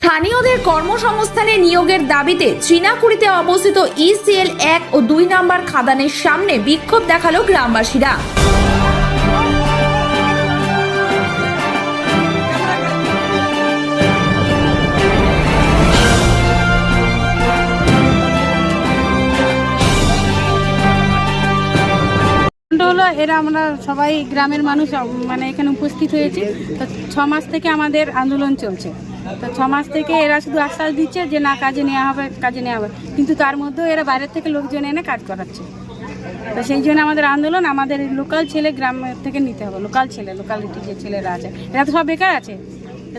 স্থানীয়দের কর্মসংস্থানে নিয়োগের দাবিতে চীনাকুড়িতে অবস্থিত ইসিএল এক ও দুই নম্বর খাদানের সামনে বিক্ষোভ দেখাল গ্রামবাসীরা। হলো এরা আমরা সবাই গ্রামের মানুষ মানে এখানে উপস্থিত হয়েছে। তো ছ মাস থেকে আমাদের আন্দোলন চলছে। তো ছ মাস থেকে এরা শুধু আশ্বাস দিচ্ছে যে না, কাজে নেওয়া হবে, কাজে নেওয়া হবে। কিন্তু তার মধ্যেও এরা বাইরের থেকে লোকজন এনে কাজ করাচ্ছে। তো সেই জন্য আমাদের আন্দোলন আমাদের লোকাল ছেলে গ্রাম থেকে নিতে হবে, লোকাল ছেলে লোকালিটি যে ছেলেরা আছে। এরা তো সব বেকার আছে।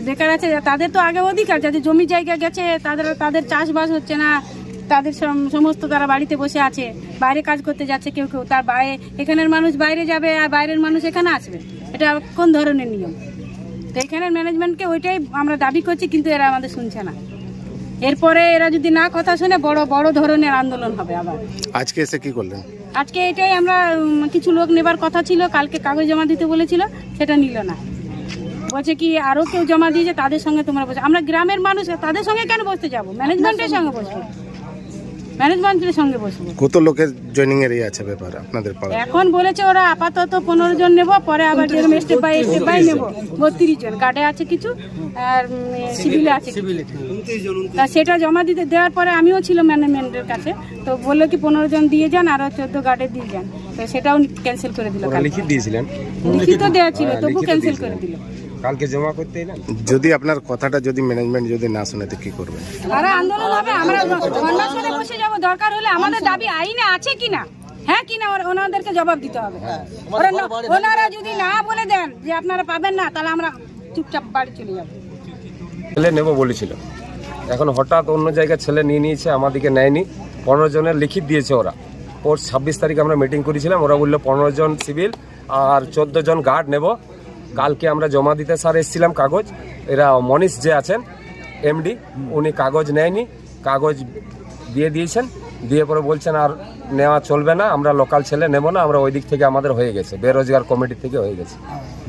বেকার আছে তাদের তো আগে অধিকার যাদের জমি জায়গা গেছে, তাদের তাদের চাষবাস হচ্ছে না, তাদের সম- সমস্ত তারা বাড়িতে বসে আছে, বাইরে কাজ করতে যাচ্ছে কেউ কেউ, তার বাইরে এখানের মানুষ বাইরে যাবে, আর বাইরের মানুষ এখানে আসবে। এটা কোন ধরনের নিয়ম? তো এখানের ম্যানেজমেন্টকে ওইটাই আমরা দাবি করছি কিন্তু এরা আমাদের শুনছে না। এরপরে এরা যদি না কথা শুনে বড় বড় ধরনের আন্দোলন হবে আবার। আজকে এসে কি করলেন? আজকে এটাই আমরা কিছু লোক নেবার কথা ছিল কালকে কাগজ জমা দিতে বলেছিল সেটা নিল না। বলছে কি আরও কেউ জমা দিয়েছে তাদের সঙ্গে তোমরা বসে। আমরা গ্রামের মানুষ তাদের সঙ্গে কেন বসতে যাব? ম্যানেজমেন্টের সঙ্গে বসবো। ম্যানেজমেন্টের সঙ্গে বসবো। কত লোকের জয়েনিং এর আছে ব্যাপার আপনাদের পাড়া এখন বলেছে ওরা আপাতত পনেরো জন নেব পরে আবার যেরকম স্টেপ বাই স্টেপ বাই নেব বত্রিশ জন। কার্ডে আছে কিছু আর সিভিলে আছে। তা সেটা জমা দিতে দেওয়ার পরে আমিও ছিল ম্যানেজমেন্টের কাছে। তো বলল কি পনেরো জন দিয়ে যান আরও চোদ্দ গার্ডে দিয়ে যান। তো সেটাও ক্যান্সেল করে দিল। লিখিত দিয়েছিলেন? লিখিত দেওয়া ছিল তবু ক্যান্সেল করে দিল। কালকে জমা করতে এলেন যদি আপনার কথাটা যদি ম্যানেজমেন্ট যদি না শুনে তো কি করবেন? আর আন্দোলন হবে আমরা অন্বেষণে বসে যাব দরকার হলে আমাদের দাবি আইনে আছে কিনা? হ্যাঁ কিনা? ওরা- ওনাদেরকে জবাব দিতে হবে। ওরা ওনারা যদি না বলে দেন যে আপনারা পাবেন না তাহলে আমরা চুপচাপ বাড়ি চলে যাব। ছেলে নেব বলেছিল। এখন হঠাৎ অন্য জায়গায় ছেলে নিয়ে নিয়েছে আমাদেরকে নেয়নি। পনেরো জনের লিখিত দিয়েছে ওরা। ওর ছাব্বিশ তারিখ আমরা মিটিং করেছিলাম ওরা বলল পনেরো জন সিভিল আর চোদ্দ জন গার্ড নেব। কালকে আমরা জমা দিতে স্যার এসেছিলাম কাগজ। এরা মনীষ যে আছেন এমডি উনি কাগজ নেয়নি, কাগজ দিয়ে দিয়েছেন। দিয়ে পরে বলছেন আর নেওয়া চলবে না, আমরা লোকাল ছেলে নেব না, আমরা ওই দিক থেকে আমাদের হয়ে গেছে, বেরোজগার কমিটি থেকে হয়ে গেছে।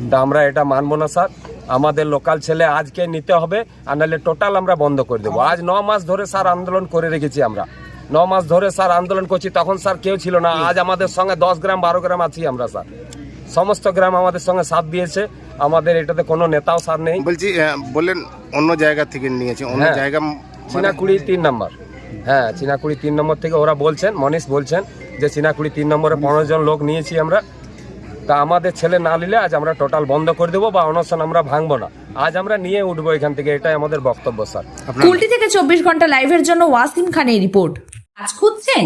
তা আমরা এটা মানবো না স্যার, আমাদের লোকাল ছেলে আজকে নিতে হবে, আর নাহলে টোটাল আমরা বন্ধ করে দেবো। আজ ন মাস ধরে স্যার আন্দোলন করে রেখেছি আমরা। ন মাস ধরে স্যার আন্দোলন করছি, তখন স্যার কেউ ছিল না, আজ আমাদের সঙ্গে দশ গ্রাম, বারো গ্রাম আছি আমরা, স্যার। সমস্ত গ্রাম আমাদের সঙ্গে সাথ দিয়েছে। আমাদের এটাতে কোনো নেতাও স্যার নেই। বলছি বললেন অন্য জায়গা থেকে নিয়েছে অন্য হ্যাঁ। জায়গা মানে চিনাকুড়ি তিন নম্বর। হ্যাঁ চিনাকুড়ি তিন নম্বর থেকে ওরা বলছেন মনীষ বলছেন যে চিনাকুড়ি তিন নম্বরে পনেরো জন লোক নিয়েছি আমরা। তা আমাদের ছেলে না নিলে আজ আমরা টোটাল বন্ধ করে দেবো বা অনশন আমরা ভাঙবো না। আজ আমরা নিয়ে উঠবো এখান থেকে এটাই আমাদের বক্তব্য স্যার। কুলটি থেকে চব্বিশ ঘণ্টা লাইভের জন্য ওয়াসিম খানের রিপোর্ট। কাজ খুঁজছেন?